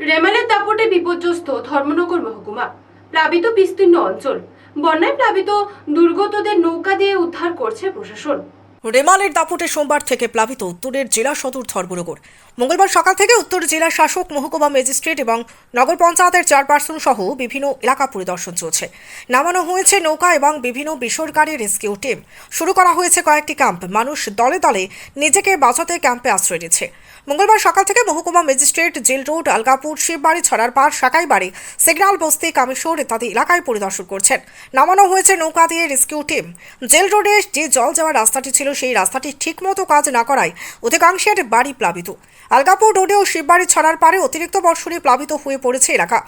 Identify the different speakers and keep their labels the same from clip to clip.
Speaker 1: রেমালের দাপটে বিপর্যস্ত ধর্মনগর মহকুমা, প্লাবিত বিস্তীর্ণ অঞ্চল। বন্যায় প্লাবিত দুর্গতদের নৌকা দিয়ে উদ্ধার করছে প্রশাসন।
Speaker 2: রেমালের দাপটে সোমবার থেকে প্লাবিত উত্তরের জেলা সদর ধর্মনগর। মঙ্গলবার সকাল থেকে উত্তর জেলা শাসক, মহকুমা ম্যাজিস্ট্রেট এবং নগর পঞ্চায়েতের চেয়ারপারসন সহ বিভিন্ন এলাকা পরিদর্শন চলছে। নামানো হয়েছে নৌকা এবং বিভিন্ন বেসরকারি রেস্কিউ টিম। শুরু করা হয়েছে কয়েকটি ক্যাম্প। মানুষ দলে দলে নিজেকে বাঁচাতে ক্যাম্পে আশ্রয় নিচ্ছে। মঙ্গলবার সকাল থেকে মহকুমা magistrate jail road, Algapur, Shibbari, ছড়ার পাড় সাকাই বাড়ি সিগনাল, বস্তি, কামেশ্বর ইত্যাদি এলাকায় পরিদর্শন করছেন। নামানো হয়েছে নৌকা দিয়ে রেস্কিউ টিম। জেল রোডে যে জল যাওয়ার রাস্তাটি ছিল, সেই রাস্তাটি ঠিকমতো কাজ না করায় অধিকাংশের বাড়ি প্লাবিত। আলগাপুর রোডেও শিববাড়ি, ছড়ার পারে অতিরিক্ত বর্ষণে প্লাবিত হয়ে পড়েছে এলাকা।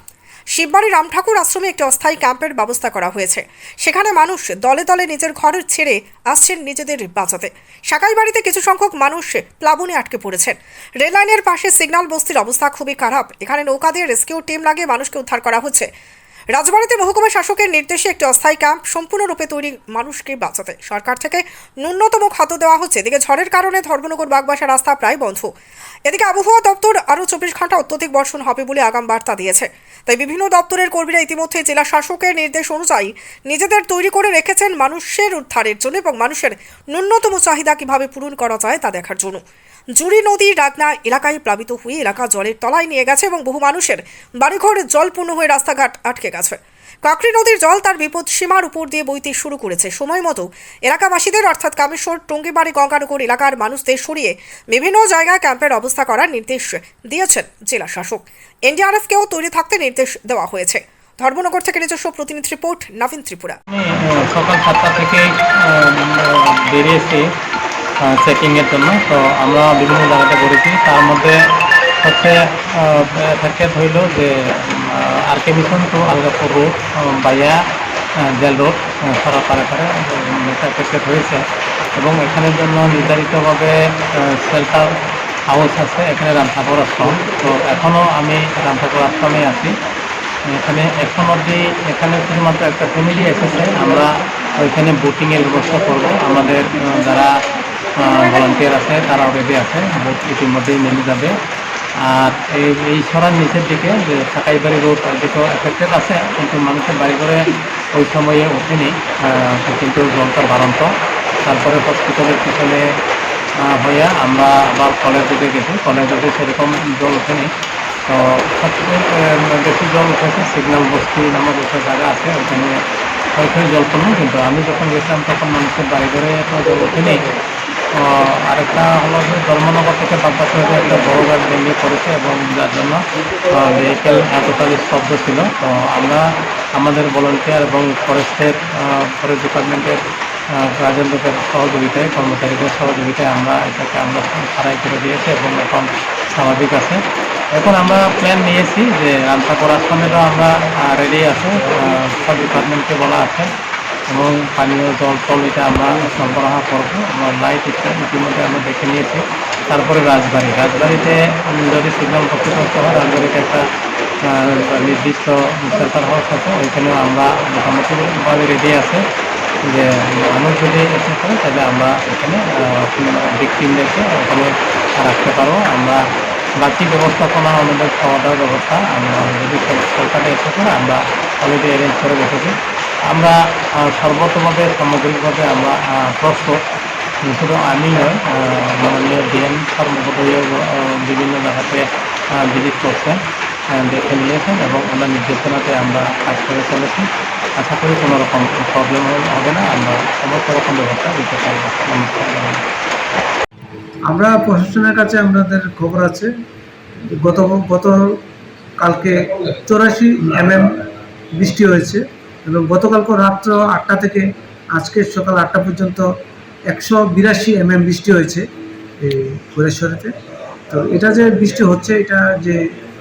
Speaker 2: শিববাড়ি রামঠাকুর আশ্রমে একটি অস্থায়ী ক্যাম্পের ব্যবস্থা করা হয়েছে। সেখানে মানুষ দলে দলে নিজের ঘর ছেড়ে আসছেন নিজেদের বাঁচাতে। সাকাই বাড়িতে কিছু সংখ্যক মানুষ প্লাবনে আটকে পড়েছেন। রেললাইনের পাশে সিগন্যাল বস্তির অবস্থা খুবই খারাপ। এখানে নৌকা দিয়ে রেস্কিউ টিম লাগিয়ে মানুষকে উদ্ধার করা হচ্ছে। রাজবাড়িতে মহকুমা শাসকের নির্দেশে একটি অস্থায়ী ক্যাম্প সম্পূর্ণরূপে তৈরি মানুষকে বাঁচাতে সরকার থেকে ন্যূনতম খাদ্য দেওয়া হচ্ছে। এদিকে ঝড়ের কারণে ধর্মনগর বাগবাসা রাস্তা প্রায় বন্ধ। এদিকে আবহাওয়া দপ্তর আরও চব্বিশ ঘণ্টা অত্যধিক বর্ষণ হবে বলে আগাম বার্তা দিয়েছে। তাই বিভিন্ন দপ্তরের কর্মীরা ইতিমধ্যে জেলা শাসকের নির্দেশ অনুযায়ী নিজেদের তৈরি করে রেখেছেন মানুষের উদ্ধারের জন্য এবং মানুষের ন্যূনতম চাহিদা কীভাবে পূরণ করা যায় তা দেখার জন্য। জুড়ি নদী রাগনা এলাকায় প্লাবিত হয়ে এলাকা জলের তলায় নিয়ে গেছে এবং বহু মানুষের বাড়িঘর জলপূর্ণ হয়ে রাস্তাঘাট আটকে গেছে। কাকরি নদীর জল তার বিপদ সীমার উপর দিয়ে বইতে শুরু করেছে। সময় মতো এলাকাবাসীদের, অর্থাৎ কামেশ্বর, টঙ্গিবাড়ি, গঙ্গানগর এলাকার মানুষদের সরিয়ে বিভিন্ন জায়গায় ক্যাম্পের অবস্থা করার নির্দেশ দিয়েছেন জেলা শাসক। এনডিআরএফকেও তৈরি থাকতে নির্দেশ দেওয়া হয়েছে। ধর্মনগর থেকে নিজস্ব প্রতিনিধি রিপোর্ট, নবীন ত্রিপুরা।
Speaker 3: সকাল সাতটা থেকে বেরিয়েছি। চেকিংয়ের জন্য। তো আমরা বিভিন্ন জায়গাতে ঘুরেছি। তার মধ্যে হচ্ছে এফেক্টেড হইল যে R K mission to Algapur road বাইয়া জেল রোড সারা পারে পারে এফেক্টেড হয়েছে। এবং এখানের জন্য নির্ধারিতভাবে শেল্টার হাউস আছে, এখানে রামঠাকুর আশ্রম। তো এখনও আমি রামঠাকুর আশ্রমে আছি। এখানে এখন অবধি এখানে শুধুমাত্র একটা ফ্যামিলি এসেছে। আমরা ওইখানে বোটিংয়ের ব্যবস্থা করব। আমাদের যারা ভলান্টিয়ার আছে, তারা রেডি আছে ইতিমধ্যেই নেমে যাবে। আর এই এই সরার নিচের দিকে যে সাকাইবাড়ি রোড দিকেও এফেক্টেড আছে, কিন্তু মানুষের বাড়ি করে ওই সময়ে ওঠেনি কিন্তু জলটা বাড়ন্ত। তারপরে হসপিটালের পিছনে হইয়া আমরা আবার কলেজ দিকে গেছি। কলেজ দিকে সেরকম জল ওঠেনি। তো সবচেয়ে বেশি জল উঠেছে সিগন্যাল বস্তি নামক একটা জায়গা আছে ওখানে ওইখানে জল পড়ল কিন্তু আমি যখন গেছিলাম, তখন মানুষের বাড়ি ঘরে জল ওঠেনি। আরেকটা হলো ধর্মনগর থেকে বাগবাসা হয়ে একটা বড় গাছ ভেঙে পড়েছে এবং যার জন্য ভেহিকেল টোটালি স্তব্ধ ছিল। তো আমরা আমাদের ভলেন্টিয়ার এবং ফরেস্টের ফরেস্ট ডিপার্টমেন্টের রাজেন্দ্রদের সহযোগিতায়, কর্মচারীদের সহযোগিতায় আমরা এটাকে আমরা সারাই করে দিয়েছি এবং এখন স্বাভাবিক আছে। এখন আমরা প্ল্যান নিয়েছি যে রামঠাকুর আশ্রমেরও আমরা রেডি আছে। সব ডিপার্টমেন্টকে বলা আছে। এবং পানীয় জল টল এটা আমরা সরবরাহ করব। আমরা লাইট ইত্যাদি ইতিমধ্যে আমরা দেখে নিয়েছি। তারপরে রাজবাড়ি। রাজবাড়িতে যদি সিগন্যাল ক্ষতিগ্রস্ত হয় রাজবাড়িতে একটা নির্দিষ্ট শেল্টার হাউস আছে ওইখানেও আমরা মোটামুটিভাবে রেডি আছে যে মানুষ যদি এসে করে তাহলে আমরা এখানে ভিকটিমদেরকে ওখানে রাখতে পারব। আমরা বাকি ব্যবস্থাপনা আমাদের খাওয়া দাওয়ার ব্যবস্থা আমরা যদি সর- সরকারে এসে করে আমরা অলরেডি অ্যারেঞ্জ করে রেখেছি আমরা সর্বতভাবে, সামগ্রিকভাবে আমরা প্রস্তুত। শুধু আমি নয় মাননীয় ডিএম কর্মকর্তাও বিভিন্ন জায়গাতে ভিজিট করছেন দেখে নিয়েছেন এবং ওনার নির্দেশনাতে আমরা কাজ করে চলেছি। আশা করি কোনো রকম প্রবলেম হবে না। আমরা সমস্ত রকম ব্যবস্থা দিতে পারব।
Speaker 4: আমরা প্রশাসনের কাছে আমাদের খবর আছে। গত গত কালকে চৌরাশি এমএম বৃষ্টি হয়েছে। এবং গতকালকে রাত্র আটটা থেকে আজকে সকাল আটটা পর্যন্ত একশো বিরাশি এমএম বৃষ্টি হয়েছে এই কৈলাসহরেতে। তো এটা যে বৃষ্টি হচ্ছে, এটা যে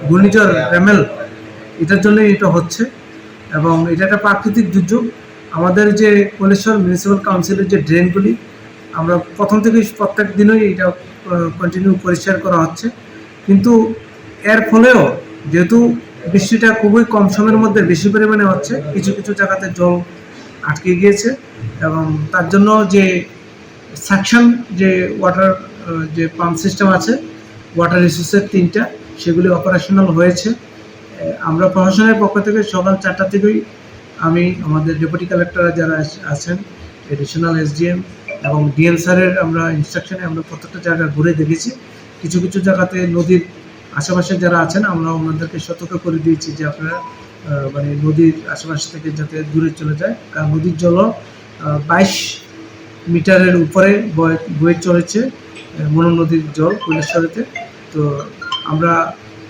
Speaker 4: ঘূর্ণিঝড় রেমেল এটার জন্যই এটা হচ্ছে এবং এটা একটা প্রাকৃতিক দুর্যোগ। আমাদের যে কৈলেশ্বর মিউনিসিপ্যাল কাউন্সিলের যে ড্রেনগুলি আমরা প্রথম থেকে প্রত্যেক দিনই এটা কন্টিনিউ পরিষ্কার করা হচ্ছে। কিন্তু এর ফলেও যেহেতু বৃষ্টিটা খুবই কম সময়ের মধ্যে বেশি পরিমাণে হচ্ছে। কিছু কিছু জায়গাতে জল আটকে গিয়েছে এবং তার জন্য যে সাকশন যে ওয়াটার যে পাম্প সিস্টেম আছে ওয়াটার রিসোর্সের তিনটা, সেগুলি অপারেশনাল হয়েছে। আমরা প্রশাসনের পক্ষ থেকে সকাল চারটা থেকেই আমি আমাদের ডেপুটি কালেক্টর যারা আছেন এডিশনাল এসডিএম এবং ডিএম স্যারের আমরা ইনস্ট্রাকশনে আমরা প্রত্যেকটা জায়গা ঘুরে দেখেছি। কিছু কিছু জায়গাতে নদীর আশেপাশে যারা আছেন, আমরা ওনাদেরকে সতর্ক করে দিয়েছি যে আপনারা মানে নদীর আশেপাশ থেকে যাতে দূরে চলে যায়। কারণ নদীর জল বাইশ মিটারের উপরে বয়ে চলেছে মনু নদীর জল কৈলেশ্বরেতে তো আমরা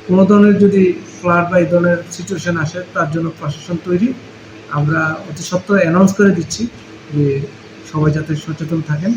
Speaker 4: কোনো ধরনের যদি ফ্লাড বা এই ধরনের সিচুয়েশান আসে, তার জন্য প্রশাসন তৈরি। আমরা অতি সত্ত্বর অ্যানাউন্স করে দিচ্ছি যে সবাই যাতে সচেতন থাকেন।